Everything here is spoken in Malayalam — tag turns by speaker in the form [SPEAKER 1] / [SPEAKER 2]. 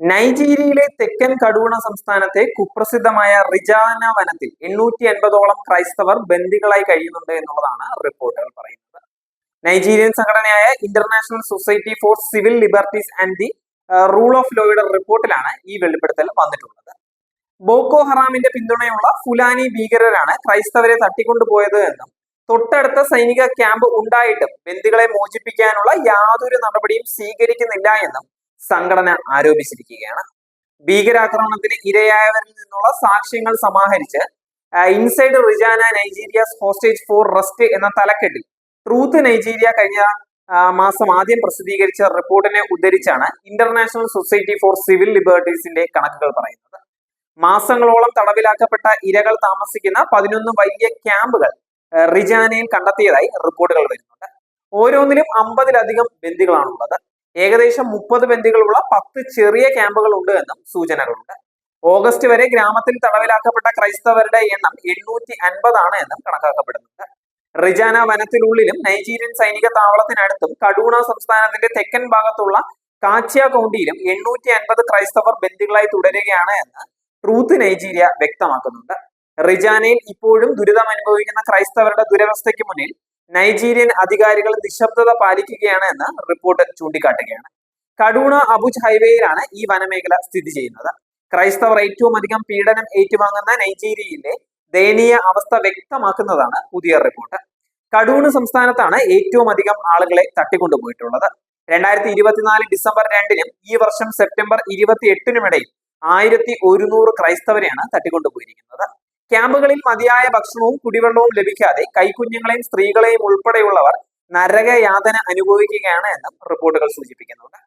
[SPEAKER 1] നൈജീരിയയിലെ തെക്കൻ കടുവണ സംസ്ഥാനത്തെ കുപ്രസിദ്ധമായ റിജാന വനത്തിൽ എണ്ണൂറ്റി അൻപതോളം ക്രൈസ്തവർ ബന്ദികളായി കഴിയുന്നുണ്ട് എന്നുള്ളതാണ് റിപ്പോർട്ടുകൾ പറയുന്നത്. നൈജീരിയൻ സംഘടനയായ International Society for Civil Liberties and the Rule of ലോയുടെ റിപ്പോർട്ടിലാണ് ഈ വെളിപ്പെടുത്തൽ വന്നിട്ടുള്ളത്. ബോക്കോ ഹറാമിന്റെ പിന്തുണയുള്ള ഫുലാനി ഭീകരരാണ് ക്രൈസ്തവരെ തട്ടിക്കൊണ്ടുപോയത് എന്നും തൊട്ടടുത്ത സൈനിക ക്യാമ്പ് ഉണ്ടായിട്ടും ബന്ദികളെ മോചിപ്പിക്കാനുള്ള യാതൊരു നടപടിയും സ്വീകരിക്കുന്നില്ല എന്നും സംഘടന ആരോപിച്ചിരിക്കുകയാണ്. ഭീകരാക്രമണത്തിന് ഇരയായവരിൽ നിന്നുള്ള സാക്ഷ്യങ്ങൾ സമാഹരിച്ച് inside Rijana Nigeria hostage for rest എന്ന തലക്കെട്ടിൽ ട്രൂത്ത് നൈജീരിയ കഴിഞ്ഞ മാസം ആദ്യം പ്രസിദ്ധീകരിച്ച റിപ്പോർട്ടിനെ ഉദ്ധരിച്ചാണ് ഇന്റർനാഷണൽ സൊസൈറ്റി ഫോർ സിവിൽ ലിബർട്ടീസിന്റെ കണക്കുകൾ പറയുന്നത്. മാസങ്ങളോളം തടവിലാക്കപ്പെട്ട ഇരകൾ താമസിക്കുന്ന പതിനൊന്ന് വലിയ ക്യാമ്പുകൾ റിജാനയിൽ കണ്ടെത്തിയതായി റിപ്പോർട്ടുകൾ വരുന്നുണ്ട്. ഓരോന്നിലും അമ്പതിലധികം ബന്ദികളാണുള്ളത്. ഏകദേശം മുപ്പത് ബന്ദികളുള്ള പത്ത് ചെറിയ ക്യാമ്പുകൾ ഉണ്ട് എന്നും സൂചനകളുണ്ട്. ഓഗസ്റ്റ് വരെ ഗ്രാമത്തിൽ തടവിലാക്കപ്പെട്ട ക്രൈസ്തവരുടെ എണ്ണം എണ്ണൂറ്റി അൻപതാണ് എന്നും കണക്കാക്കപ്പെടുന്നുണ്ട്. റിജാന വനത്തിനുള്ളിലും നൈജീരിയൻ സൈനിക താവളത്തിനടുത്തും കഡൂണ സംസ്ഥാനത്തിന്റെ തെക്കൻ ഭാഗത്തുള്ള കാച്ചിയ കൗണ്ടിയിലും എണ്ണൂറ്റി അൻപത് ക്രൈസ്തവർ ബന്ദികളായി തുടരുകയാണ് എന്ന് ട്രൂത്ത് നൈജീരിയ വ്യക്തമാക്കുന്നുണ്ട്. റിജാനയിൽ ഇപ്പോഴും ദുരിതം അനുഭവിക്കുന്ന ക്രൈസ്തവരുടെ ദുരവസ്ഥയ്ക്ക് മുന്നിൽ നൈജീരിയൻ അധികാരികൾ നിശബ്ദത പാലിക്കുകയാണ് എന്ന് റിപ്പോർട്ട് ചൂണ്ടിക്കാട്ടുകയാണ്. കടൂണ അബുജ് ഹൈവേയിലാണ് ഈ വനമേഖല സ്ഥിതി ചെയ്യുന്നത്. ക്രൈസ്തവർ ഏറ്റവും അധികം പീഡനം ഏറ്റുവാങ്ങുന്ന നൈജീരിയയിലെ ദയനീയ അവസ്ഥ വ്യക്തമാക്കുന്നതാണ് പുതിയ റിപ്പോർട്ട്. കടൂണ് സംസ്ഥാനത്താണ് ഏറ്റവും അധികം ആളുകളെ തട്ടിക്കൊണ്ടുപോയിട്ടുള്ളത്. രണ്ടായിരത്തി ഇരുപത്തിനാല് ഡിസംബർ രണ്ടിനും ഈ വർഷം സെപ്റ്റംബർ ഇരുപത്തി എട്ടിനുമിടയിൽ ആയിരത്തി ഒരുന്നൂറ് ക്രൈസ്തവരെയാണ് തട്ടിക്കൊണ്ടുപോയിരിക്കുന്നത്. ക്യാമ്പുകളിൽ മതിയായ ഭക്ഷണവും കുടിവെള്ളവും ലഭിക്കാതെ കൈക്കുഞ്ഞുങ്ങളെയും സ്ത്രീകളെയും ഉൾപ്പെടെയുള്ളവർ നരകയാതന അനുഭവിക്കുകയാണ് എന്നും റിപ്പോർട്ടുകൾ സൂചിപ്പിക്കുന്നുണ്ട്.